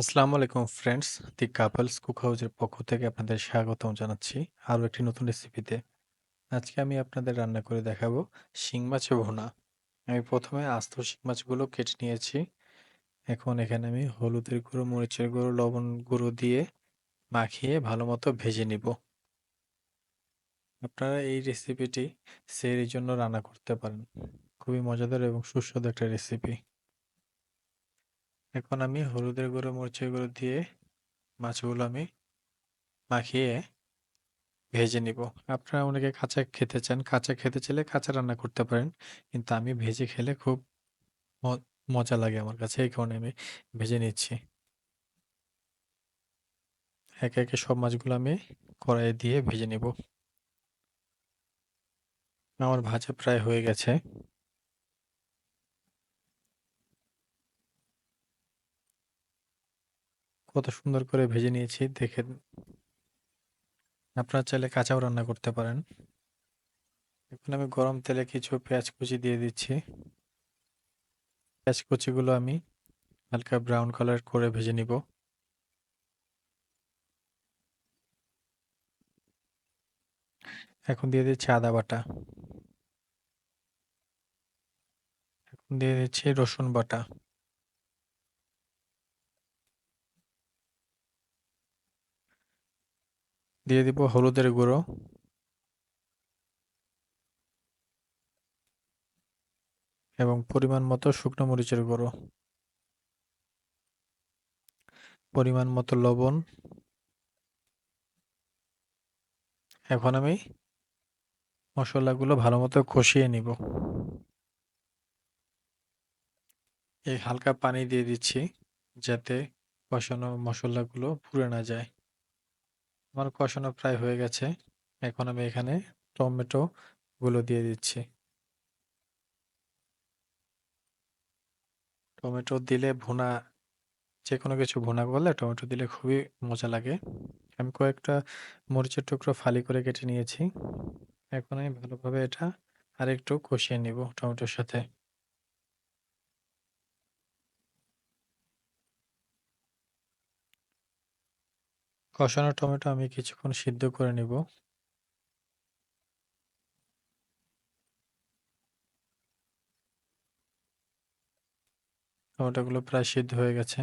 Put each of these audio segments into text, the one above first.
আসসালামু আলাইকুম ফ্রেন্ডস, দি couples cook হাউসের পক্ষ থেকে আপনাদের স্বাগতম জানাচ্ছি আরও একটি নতুন রেসিপিতে আজকে আমি আপনাদের রান্না করে দেখাবো শিং মাছ ভুনা। আমি প্রথমে আস্ত শিং মাছগুলো কেটে নিয়েছি। এখন এখানে আমি হলুদের গুঁড়ো, মরিচের গুঁড়ো, লবণ গুঁড়ো দিয়ে মাখিয়ে ভালো মতো ভেজে নিব। আপনারা এই রেসিপিটি সেরির জন্য রান্না করতে পারেন। খুবই মজাদার এবং সুস্বাদু একটা রেসিপি এখন আমি হলুদের গুঁড়ো, মরিচের গুঁড়ো দিয়ে মাছগুলো আমি মাখিয়ে ভেজে নিব। আপনারা অনেকে কাঁচা খেতে চান, কাঁচা খেতে চাইলে কাঁচা রান্না করতে পারেন, কিন্তু আমি ভেজে খেলে খুব মজা লাগে আমার কাছে, এই কারণে আমি ভেজে নিচ্ছি। একে একে সব মাছগুলো আমি কড়াইয়ে দিয়ে ভেজে নিব। আমার ভাজা প্রায় হয়ে গেছে। কত সুন্দর করে ভেজে নিয়েছি, দেখে আপনারা চাইলে কাঁচাও রান্না করতে পারেন। এখন আমি গরম তেলে কিছু পেঁয়াজ কুচি দিয়ে দিচ্ছি। পেঁয়াজ কুচিগুলো আমি হালকা ব্রাউন কালার করে ভেজে নিব। এখন দিয়ে দিচ্ছি আদা বাটা। এখন দিয়ে দিচ্ছি রসুন বাটা। দিয়ে দিব হলুদের গুঁড়ো। এবং পরিমাণ মতো শুকনো মরিচের গুঁড়ো। পরিমাণ মতো লবণ। এখন আমি মশলাগুলো ভালো মতো কষিয়ে নিব। এই হালকা পানি দিয়ে দিচ্ছি যাতে কষানো মশলাগুলো পুড়ে না যায়। আমার কষানো প্রায় হয়ে গেছে। এখন আমি এখানে টমেটো গুলো দিয়ে দিচ্ছি। টমেটো দিলে ভুনা যে কোনো কিছু ভুনা করলে টমেটো দিলে খুবই মজা লাগে। আমি কয়েকটা মরিচের টুকরো ফালি করে কেটে নিয়েছি। এখন আমি ভালোভাবে এটা আরেকটু কষিয়ে নিব টমেটোর সাথে। কষানো টমেটো আমি কিছুক্ষণ সিদ্ধ করে নিব। টমেটোগুলো প্রায় সিদ্ধ হয়ে গেছে।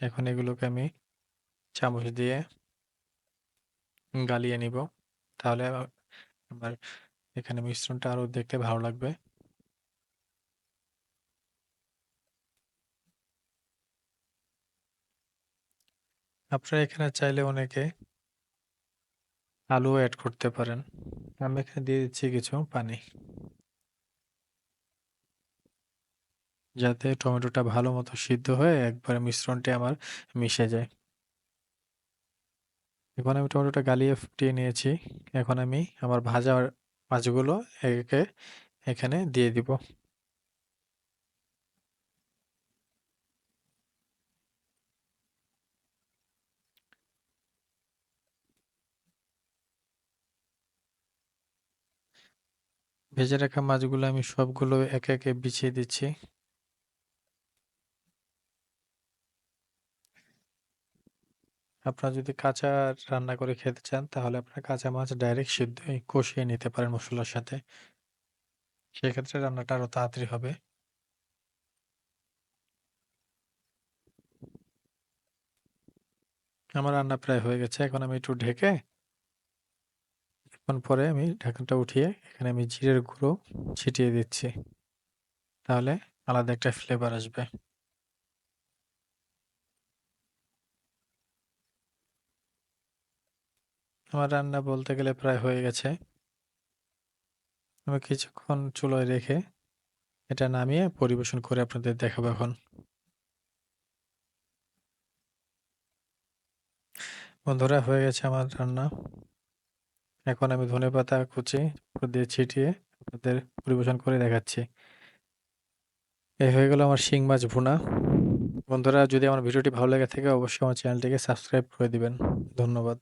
এখন এগুলোকে আমি চামচ দিয়ে গালিয়ে নিব। তাহলে আমার এখানে মিশ্রণটা আরও দেখতে ভালো লাগবে। আপনারা এখানে চাইলে অনেকে আলু অ্যাড করতে পারেন। আমি এখানে দিয়ে দিচ্ছি কিছু পানি। যাতে টমেটোটা ভালো মতো সিদ্ধ হয়ে একবারে মিশ্রণটি আমার মিশে যায়। এখন আমি টমেটোটা গালিয়ে ফুটিয়ে নিয়েছি। এখন আমি আমার ভাজা মাছগুলো একে এখানে দিয়ে দিব। ভেজে রাখা মাছগুলো আমি সবগুলো একে একে বিছিয়ে দিচ্ছি। আপনারা যদি কাঁচা রান্না করে খেতে চান, তাহলে আপনার কাঁচা মাছ ডাইরেক্ট সিদ্ধ কষিয়ে নিতে পারেন মশলার সাথে। সেক্ষেত্রে রান্নাটা আরও তাড়াতাড়ি হবে। আমার রান্না প্রায় হয়ে গেছে। এখন আমি একটু ঢেকে এখন পরে আমি ঢাকনাটা উঠিয়ে এখানে আমি জিরের গুঁড়ো ছিটিয়ে দিচ্ছি। তাহলে আলাদা একটা ফ্লেভার আসবে। আমার রান্না বলতে গেলে প্রায় হয়ে গেছে। আমি কিছুক্ষণ চুলোয় রেখে এটা নামিয়ে পরিবেশন করে আপনাদের দেখাবো এখন। বন্ধুরা, হয়ে গেছে আমার রান্না। এখন আমি ধনে পাতা কুচি দিয়ে ছিটিয়ে আপনাদের পরিবেশন করে দেখাচ্ছি। এই হয়ে গেল আমার শিং মাছ ভুনা। বন্ধুরা, যদি আমার ভিডিওটি ভালো লেগে থাকে, অবশ্যই আমার চ্যানেলটিকে সাবস্ক্রাইব করে দিবেন। ধন্যবাদ।